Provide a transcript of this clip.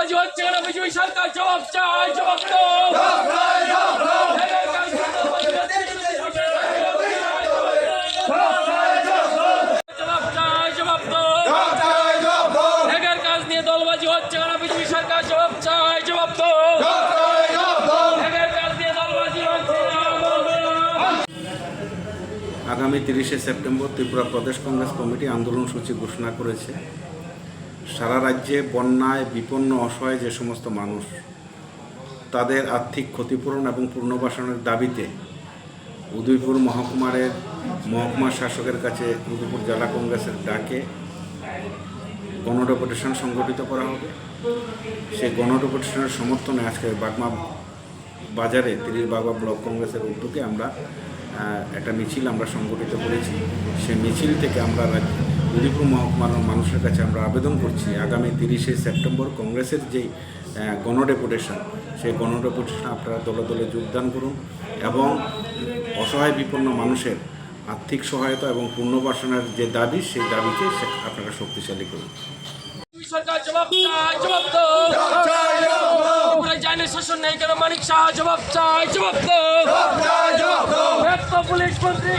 দলবাজি হচ্ছে কেন? বিজয়ী জবাব বিজয়ী সরকার জবাব চাই, জবাব তো। আগামী তিরিশে সেপ্টেম্বর ত্রিপুরা প্রদেশ কংগ্রেস কমিটি আন্দোলন সূচি ঘোষণা করেছে। সারা রাজ্যে বন্যায়, বিপন্ন, অসহায় যে সমস্ত মানুষ তাদের আর্থিক ক্ষতিপূরণ এবং পুনর্বাসনের দাবিতে উদয়পুর মহকুমারের মহকুমা শাসকের কাছে উদয়পুর জেলা কংগ্রেসের ডাকে গণডেপুটেশন সংগঠিত করা হবে। সেই গণডেপুটেশনের সমর্থনে আজকে বাগমা বাজারে তিরিশ বাগমা ব্লক কংগ্রেসের উদ্যোগে আমরা একটা মিছিল আমরা সংগঠিত করেছি। সেই মিছিল থেকে আমরা উদয়পুর মহকুমার মানুষের কাছে আমরা আবেদন করছি আগামী তিরিশে সেপ্টেম্বর কংগ্রেসের যেই গণডেপুটেশন সেই গণডেপুটেশন আপনারা দলে দলে যোগদান করুন এবং অসহায় বিপন্ন মানুষের আর্থিক সহায়তা এবং পুনর্বাসনের যে দাবি সেই দাবিকে আপনারা শক্তিশালী করুন। সরকার জবাব চাই জবাব তো আমরা শাসন নেই কেন মানিক শাহ জবাব চাই জবাব তো পুলিশ মন্ত্রী